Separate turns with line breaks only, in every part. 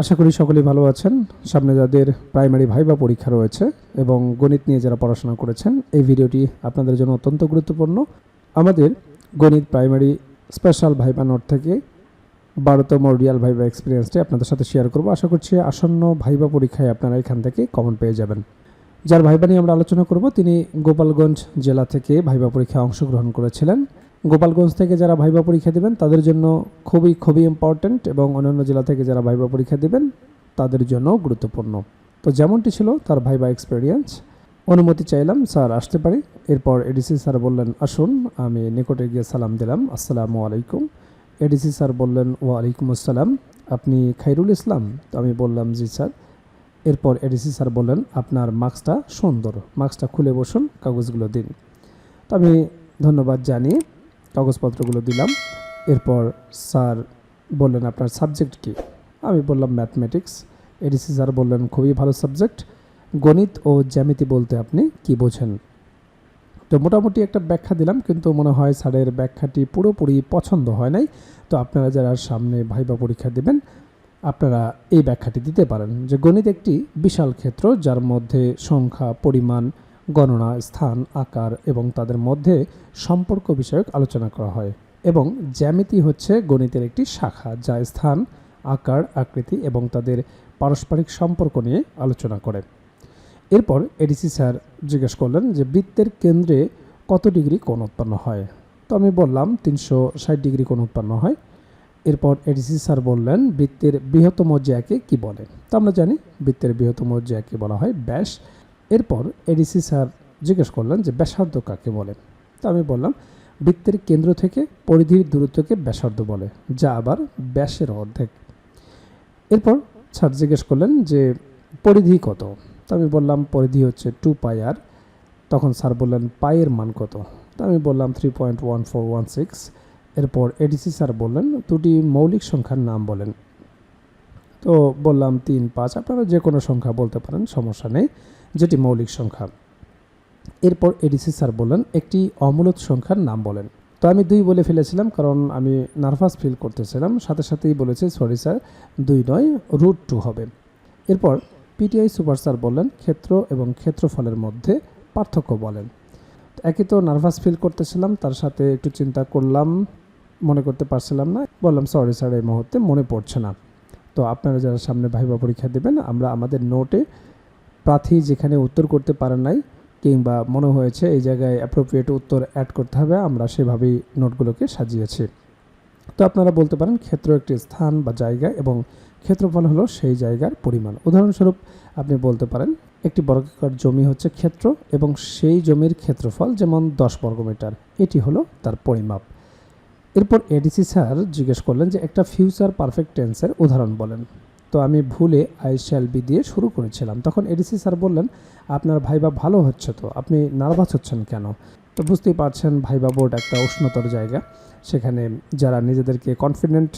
আশা করি সকলেই ভালো আছেন। সামনে যাদের প্রাইমারি ভাইবা পরীক্ষা রয়েছে এবং গণিত নিয়ে যারা পড়াশোনা করেছেন, এই ভিডিওটি আপনাদের জন্য অত্যন্ত গুরুত্বপূর্ণ। আমাদের গণিত প্রাইমারি স্পেশাল ভাইবা নোট থেকে বারোতম রিয়াল ভাইবা এক্সপিরিয়েন্সটি আপনাদের সাথে শেয়ার করব। আশা করছি আসন্ন ভাইবা পরীক্ষায় আপনারা এখান থেকে কমন পেয়ে যাবেন। যার ভাইবা নিয়ে আমরা আলোচনা করব, তিনি গোপালগঞ্জ জেলা থেকে ভাইবা পরীক্ষায় অংশগ্রহণ করেছিলেন। গোপালগঞ্জ থেকে যারা ভাইবা পরীক্ষা দেবেন, তাদের জন্য খুবই খুবই ইম্পর্ট্যান্ট এবং অন্যান্য জেলা থেকে যারা ভাইবা পরীক্ষা দেবেন, তাদের জন্য গুরুত্বপূর্ণ। তো যেমনটি ছিল তার ভাইবা এক্সপিরিয়েন্স অনুমতি চাইলাম, স্যার আসতে পারি। এরপর এডিসি স্যার বললেন, আসুন, আমি নিকটে গিয়ে সালাম দিলাম। আসসালামু আলাইকুম। এডিসি স্যার বললেন, ওয়ালাইকুম আসসালাম। আপনি খাইরুল ইসলাম? তো আমি বললাম, জি, স্যার। এরপর এডিসি স্যার বললেন, আপনার মাস্কটা সুন্দর। মাস্কটা খুলে বসুন, কাগজগুলো দিন। তো আমি ধন্যবাদ জানিয়ে কাগজপত্রগুলো দিলাম। এরপর স্যার বললেন, আপনার সাবজেক্ট কি? আমি বললাম, ম্যাথমেটিক্স। এডিসি স্যার বললেন, খুবই ভালো সাবজেক্ট। গণিত ও জ্যামিতি বলতে আপনি কি বোঝেন? তো মোটামুটি একটা ব্যাখ্যা দিলাম, কিন্তু মনে হয় স্যারের ব্যাখ্যাটি পুরোপুরি পছন্দ হয় নাই। তো আপনারা যারা সামনে ভাইবা পরীক্ষা দেবেন, আপনারা এই ব্যাখ্যাটি দিতে পারেন যে গণিত একটি বিশাল ক্ষেত্র, যার মধ্যে সংখ্যা, পরিমাণ গণনা, স্থান, আকার এবং তাদের মধ্যে সম্পর্ক বিষয়ক আলোচনা করা হয় এবং জ্যামিতি হচ্ছে গণিতের একটি শাখা যা স্থান, আকার, আকৃতি এবং তাদের পারস্পরিক সম্পর্ক নিয়ে আলোচনা করে। এরপর এডিসি স্যার জিজ্ঞেস করলেন যে বৃত্তের কেন্দ্রে কত ডিগ্রি কোণ উৎপন্ন হয়? তো আমি বললাম তিনশো ষাট ডিগ্রি কোণ উৎপন্ন হয়। এরপর এডিসি স্যার বললেন বৃত্তের বৃহত্তম জ্যাকে কি বলে? তো আমরা জানি বৃত্তের বৃহত্তম জ্যাকে বলা হয় ব্যাস। এরপর এডিসি স্যার জিজ্ঞেস করলেন যে ব্যাসার্ধ কাকে বলে? তো আমি বললাম, বৃত্তের কেন্দ্র থেকে পরিধির দূরত্বকে ব্যাসার্ধ বলে, যা আবার ব্যাসের অর্ধেক। এরপর স্যার জিজ্ঞেস করলেন যে পরিধি কত? তো আমি বললাম, পরিধি হচ্ছে টু পাই আর তখন স্যার বললেন পায়ের মান কত? তো আমি বললাম three point one four one six এরপর এডিসি স্যার বললেন, দুটি মৌলিক সংখ্যার নাম বলেন। তো বললাম, তিন, পাঁচ। আপনারা যে কোনো সংখ্যা বলতে পারেন, সমস্যা নেই। যেটি মৌলিক সংখ্যা। এরপর এডিসি স্যার বললেন, একটি অমূলত সংখ্যার নাম বলেন। তো আমি দুই বলে ফেলেছিলাম, কারণ আমি নার্ভাস ফিল করতেছিলাম। সাথে সাথেই বলেছে, সরি স্যার, দুই নয়, রুট টু হবে। এরপর পিটিআই সুপার স্যার বললেন, ক্ষেত্র এবং ক্ষেত্রফলের মধ্যে পার্থক্য বলেন। একই তো নার্ভাস ফিল করতেছিলাম, তার সাথে একটু চিন্তা করলাম, মনে করতে পারছিলাম না। বললাম, সরি স্যার, এই মুহূর্তে মনে পড়ছে না। তো আপনারা যারা সামনে ভাইবা পরীক্ষা দেবেন, আমরা আমাদের নোটে প্রার্থী যেখানে উত্তর করতে পারেন নাই কিংবা মনে হয়েছে এই জায়গায় অ্যাপ্রোপ্রিয়েট উত্তর অ্যাড করতে হবে, আমরা সেভাবেই নোটগুলোকে সাজিয়েছি। তো আপনারা বলতে পারেন ক্ষেত্র একটি স্থান বা জায়গা এবং ক্ষেত্রফল হলো সেই জায়গার পরিমাণ। উদাহরণস্বরূপ আপনি বলতে পারেন একটি বর্গাকার জমি হচ্ছে ক্ষেত্র এবং সেই জমির ক্ষেত্রফল যেমন দশ বর্গমিটার, এটি হলো তার পরিমাপ। এরপর এডিসি স্যার জিজ্ঞেস করলেন যে একটা ফিউচার পারফেক্ট টেন্সের উদাহরণ বলেন। তো আমি ভুলে আই শ্যাল বি দিয়ে শুরু করেছিলাম। তখন এডিসি স্যার বললেন, আপনার ভাইবা ভালো হচ্ছে তো? আপনি নার্ভাস হচ্ছেন কেন? তো বুঝতেই পারছেন, ভাইবা বোর্ড একটা উষ্ণতর জায়গা। সেখানে যারা নিজেদেরকে কনফিডেন্ট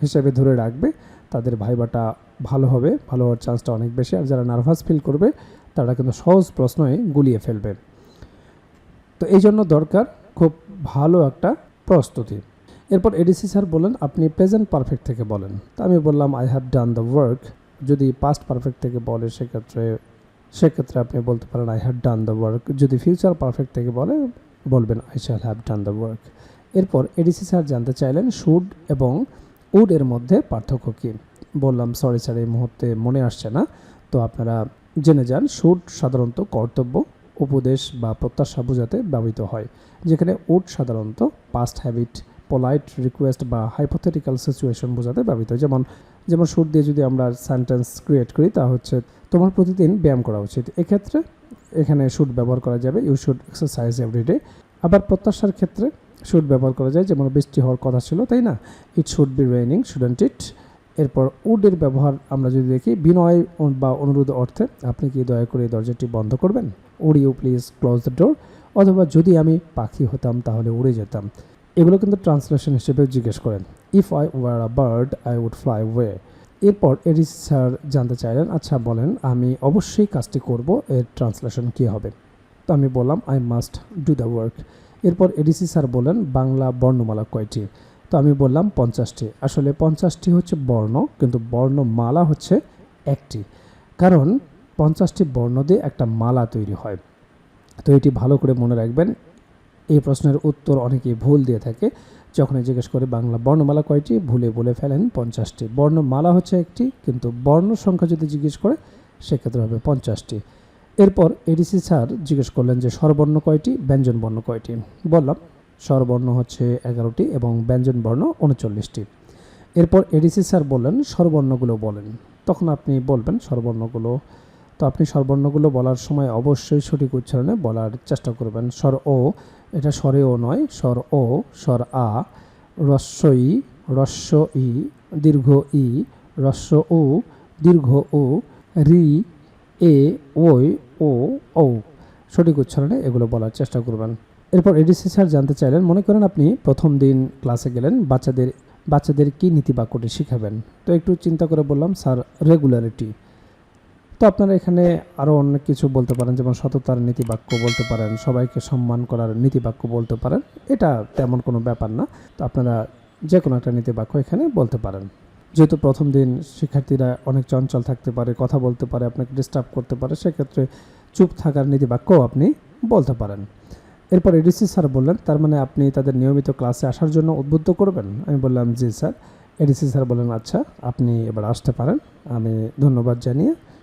হিসেবে ধরে রাখবে, তাদের ভাইবাটা ভালো হবে, ভালো হওয়ার চান্সটা অনেক বেশি। আর যারা নার্ভাস ফিল করবে, তারা কিন্তু সহজ প্রশ্নই গুলিয়ে ফেলবে। তো এই জন্য দরকার খুব ভালো একটা প্রস্তুতি। এরপর এডিসি স্যার বলেন আপনি প্রেজেন্ট পারফেক্ট থেকে বলেন। তা আমি বললাম I have done the work যদি পাস্ট পারফেক্ট থেকে বলে, সেক্ষেত্রে সেক্ষেত্রে আপনি বলতে পারেন I have done the work যদি ফিউচার পারফেক্ট থেকে বলে, বলবেন I shall have done the work এরপর এডিসি স্যার জানতে চাইলেন শুড এবং উড এর মধ্যে পার্থক্য কী? বললাম সরি স্যার, এই মুহূর্তে মনে আসছে না। তো আপনারা জেনে যান শুড সাধারণত কর্তব্য, উপদেশ বা প্রত্যাশা বোঝাতে ব্যবহৃত হয়। যেখানে উড সাধারণত পাস্ট হ্যাবিট পোলাইট রিকোয়েস্ট বা হাইপোথেটিক্যাল সিচুয়েশন বোঝাতে ব্যবহৃত হয়। যেমন যেমন সুর দিয়ে যদি আমরা সেন্টেন্স ক্রিয়েট করি, তা হচ্ছে তোমার প্রতিদিন ব্যায়াম করা উচিত। এক্ষেত্রে এখানে শুড ব্যবহার করা যাবে। ইউ শুড এক্সারসাইজ এভরিডে আবার প্রত্যাশার ক্ষেত্রে শুড ব্যবহার করা যায়। যেমন বৃষ্টি হওয়ার কথা ছিল, তাই না? It should be raining shouldn't it এরপর উডের ব্যবহার আমরা যদি দেখি, বিনয় বা অনুরোধ অর্থে আপনি কি দয়া করে দরজাটি বন্ধ করবেন? Would you please close the door অথবা যদি আমি পাখি হতাম, তাহলে উড়ে যেতাম। এগুলো কিন্তু ট্রান্সলেশন হিসেবে জিজ্ঞেস করেন if I were a bird I would fly way এরপর এডিস স্যার জানতে চাইলেন আচ্ছা বলেন, আমি অবশ্যই কাজটি করব, এর ট্রান্সলেশন কী হবে? তো আমি বললাম I must do the work এরপর এডিসি স্যার বলেন বাংলা বর্ণমালা কয়টি? তো আমি বললাম, পঞ্চাশটি। আসলে পঞ্চাশটি হচ্ছে বর্ণ, কিন্তু বর্ণমালা হচ্ছে একটি। কারণ পঞ্চাশটি বর্ণ দিয়ে একটা মালা তৈরি হয়। তো এটি ভালো করে মনে রাখবেন এই প্রশ্নের উত্তর অনেকেই ভুল দিয়ে থাকে। যখনই জিজ্ঞেস করে বাংলা বর্ণমালা কয়টি, ভুলে বলে ফেলেন পঞ্চাশটি। বর্ণমালা হচ্ছে একটি, কিন্তু বর্ণ সংখ্যা যদি জিজ্ঞেস করে, সেক্ষেত্রে হবে পঞ্চাশটি। এরপর এডিসি স্যার জিজ্ঞেস করলেন যে স্বরবর্ণ কয়টি, ব্যঞ্জন বর্ণ কয়টি? বললাম, স্বরবর্ণ হচ্ছে এগারোটি এবং ব্যঞ্জন বর্ণ উনচল্লিশটি। এরপর এডিসি স্যার বললেন, স্বরবর্ণগুলো বলেন। তখন আপনি বলবেন, স্বরবর্ণগুলো। তো আপনি স্বরবর্ণগুলো বলার সময় অবশ্যই সঠিক উচ্চারণে বলার চেষ্টা করবেন। স্বর ও এটা স্বরে ও নয়, স্বর ও, স্বর আ রস্য ই রস্য ই দীর্ঘ ই রস্য ও দীর্ঘ ও রি, এ, ওই, ও ও সঠিক উচ্চারণে এগুলো বলার চেষ্টা করবেন। এরপর এডিসি স্যার জানতে চাইলেন, মনে করেন আপনি প্রথম দিন ক্লাসে গেলেন, বাচ্চাদের বাচ্চাদের কি নীতিবাক্যটি শিখাবেন? তো একটু চিন্তা করে বললাম, স্যার রেগুলারিটি তো আপনারা এখানে আরও অনেক কিছু বলতে পারেন, যেমন সততার নীতিবাক্য বলতে পারেন, সবাইকে সম্মান করার নীতিবাক্য বলতে পারেন, এটা তেমন কোনো ব্যাপার না। তো আপনারা যে কোনো একটা নীতিবাক্য এখানে বলতে পারেন। যেহেতু প্রথম দিন শিক্ষার্থীরা অনেক চঞ্চল থাকতে পারে, কথা বলতে পারে, আপনাকে ডিস্টার্ব করতে পারে, সেক্ষেত্রে চুপ থাকার নীতিবাক্যও আপনি বলতে পারেন। এরপর এডিসি স্যার বললেন, তার মানে আপনি তাদের নিয়মিত ক্লাসে আসার জন্য উদ্বুদ্ধ করবেন? আমি বললাম, জি স্যার। এডিসি স্যার বললেন আচ্ছা আপনি এবার আসতে পারেন। আমি ধন্যবাদ জানিয়ে